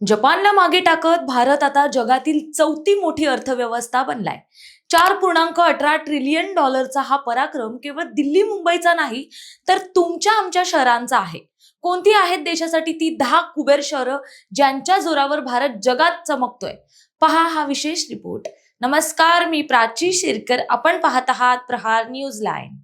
जपानला मागे टाकत भारत आता जगातील चौथी मोठी अर्थव्यवस्था बनलाय. चार पूर्णांक अठरा ट्रिलियन डॉलरचा हा पराक्रम केवळ दिल्ली मुंबईचा नाही तर तुमच्या आमच्या शहरांचा आहे. कोणती आहेत देशासाठी ती दहा कुबेर शहरं ज्यांच्या जोरावर भारत जगात चमकतोय? पहा हा विशेष रिपोर्ट नमस्कार मी प्राची शिरकर. आपण पाहत आहात प्रहार न्यूज लाईन.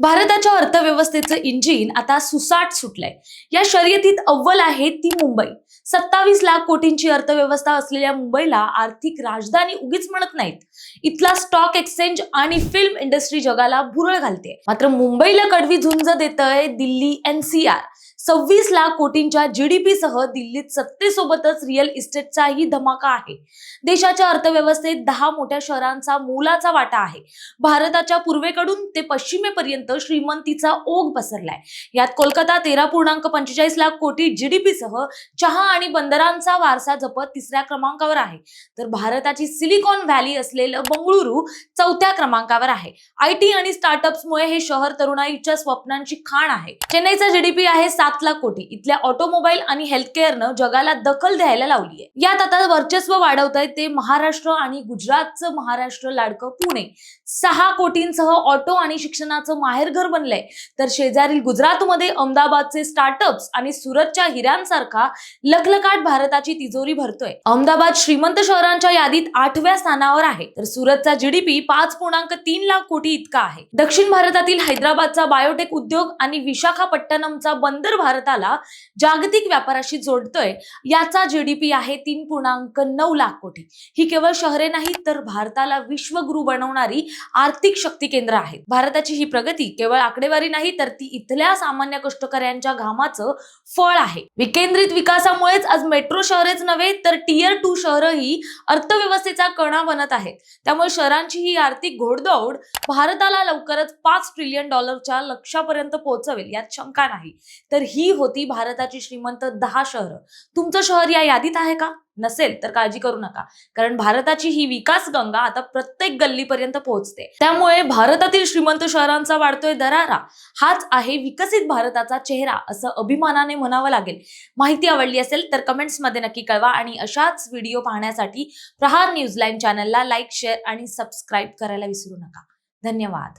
भारताच्या अर्थव्यवस्थेचं इंजिन आता सुसाट सुटलंय. या शर्यतीत अव्वल आहे ती मुंबई. सत्तावीस लाख कोटींची अर्थव्यवस्था असलेल्या मुंबईला आर्थिक राजधानी उगीच म्हणत नाहीत. इथला स्टॉक एक्सचेंज आणि फिल्म इंडस्ट्री जगाला भुरळ घालते. मात्र मुंबईला कडवी झुंज देत आहे दिल्ली एनसीआर सव्वीस लाख कोटींच्या जीडीपी सह दिल्लीत सत्तेसोबतच रिअल इस्टेटचाही धमाका आहे. देशाच्या अर्थव्यवस्थेत दहा मोठ्या शहरांचा मोलाचा वाटा आहे. भारताच्या पूर्वेकडून ते पश्चिमेपर्यंत श्रीमंतीचा ओघ पसरलाय. यात कोलकाता तेरा पूर्णांक पंचेचाळीस लाख कोटी जीडीपी सह चहा आणि बंदरांचा वारसा जपत तिसऱ्या क्रमांकावर आहे. तर भारताची सिलिकॉन व्हॅली असलेलं बंगळुरू चौथ्या क्रमांकावर आहे. आय टी आणि स्टार्टअप्समुळे हे शहर तरुणाईच्या स्वप्नांची खाण आहे. चेन्नईचा जीडीपी आहे सात लाख कोटी. इथल्या ऑटोमोबाईल आणि हेल्थकेअरनं जगाला दखल द्यायला लावली आहे यात आता वर्चस्व वाढवत आहे ते महाराष्ट्र आणि गुजरातचं महाराष्ट्र लाडकं पुणे. सहा कोटींसह ऑटो आणि शिक्षणाचं माहेरघर बनलंय. तर शेजारील गुजरातमध्ये अहमदाबादचे स्टार्टअप्स आणि सुरतच्या हिऱ्यांसारखा लखलकाट भारताची तिजोरी भरतोय. अहमदाबाद श्रीमंत शहरांच्या यादीत आठव्या स्थानावर आहे. तर सुरतचा जीडीपी पाच पूर्णांक तीन लाख कोटी इतका आहे. दक्षिण भारतातील हैदराबादचा बायोटेक उद्योग आणि विशाखापट्टणमचा बंदर भारताला जागतिक व्यापाराशी जोडतोय. याचा जीडीपी आहे तीन पूर्णांक नऊ लाख कोटी. ही केवळ शहरे नाही तर भारताला विश्वगुरु बनवणारी आर्थिक शक्ती केंद्र आहेत. भारताची ही प्रगती केवळ आकडेवारी नाही तर ती इथल्या सामान्य कष्टकऱ्यांच्या घामाचं फळ आहे. विकेंद्रित विकासामुळेच आज मेट्रो शहरेच नव्हे तर टीयर टू शहरही अर्थव्यवस्थेचा कणा बनत आहेत त्यामुळे शहरांची ही आर्थिक घोडदौड भारताला लवकरच पाच ट्रिलियन डॉलरच्या लक्षापर्यंत पोहोचवेल यात शंका नाही. तर ही होती भारताची श्रीमंत दहा शहरं. तुमचं शहर या यादीत आहे का? नसेल तर काळजी करू नका. कारण भारताची ही विकास गंगा आता प्रत्येक गल्लीपर्यंत पोहोचते. त्यामुळे भारतातील श्रीमंत शहरांचा वाढतोय दरारा. हाच आहे विकसित भारताचा चेहरा असं अभिमानाने म्हणावं लागेल. माहिती आवडली असेल तर कमेंट्समध्ये नक्की कळवा आणि अशाच व्हिडिओ पाहण्यासाठी प्रहार न्यूज लाईन चॅनलला लाईक शेअर आणि सबस्क्राईब करायला विसरू नका. धन्यवाद.